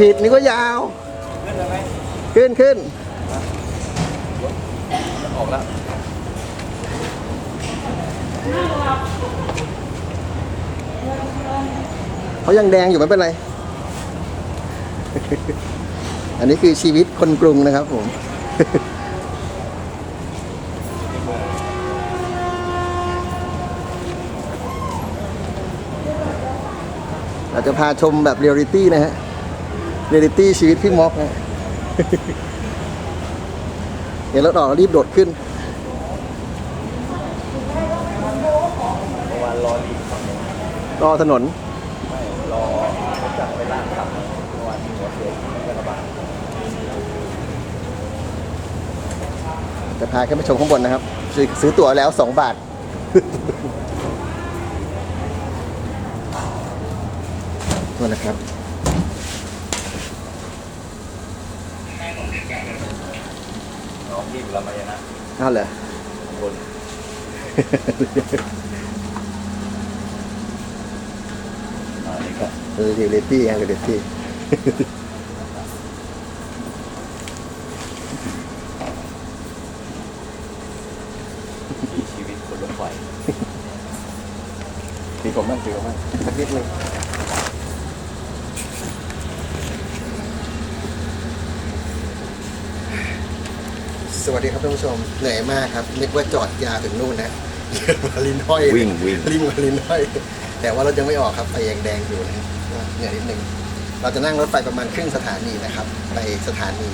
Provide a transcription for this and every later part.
บอยู่ตัวดีแล้วกะผิดนี่ก็ยาวขึ้นขึ้นออกแล้วเขายังแดงอยู่ไม่เป็นไร อันนี้คือชีวิตคนกรุงนะครับผม เราจะพาชมแบบเรียลลิตี้นะฮะ เรียลิตี้ชีวิตพี่ม็อกนะเห็นรถออกแล้วรีบโดดขึ้นวานรอรีบรอถนนไม่รอเขาจับไปล่ากกลับวานที่หัวเสียที่กระบะจะพาขึ้นไปชมข้างบนนะครับ ซื้อตั๋วแล้ว 2 บาทนั่นนะครับ น้องรีบเรามาอย่างนั้นอ้าวเหรอคนอ่านี่ก็เออเรียลลิตี้ไงเรียลลิตี้มีชีวิตคนรถไฟสีผมบ้างสีผมบ้างสักนิดนึง สวัสดีครับท่านผู้ชมเหนื่อยมากครับนึกว่าจอดยาวถึงนู่นนะมาลินห้อยวิ่งวิ่ง ลิงมาลินห้อย แต่ว่ารถยังไม่ออกครับไฟยังแดงอยู่นะครับก็เหนื่อยนิดนึงเราจะนั่งรถไฟประมาณครึ่งสถานีนะครับ ไปสถานี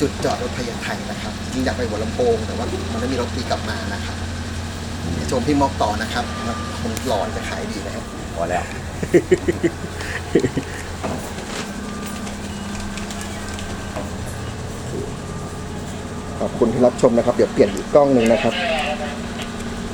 จุดจอดรถพญาไทนะครับจริงอยากไปหัวลำโพงแต่ว่ามันไม่มีรถตีกลับมานะครับเดี๋ยวชมพี่มอกต่อนะครับว่าคนหลอนจะขายดีนะครับพอแล้ว ขอบคุณที่รับชมนะครับ เดี๋ยวเปลี่ยนอีกกล้องหนึ่งนะครับ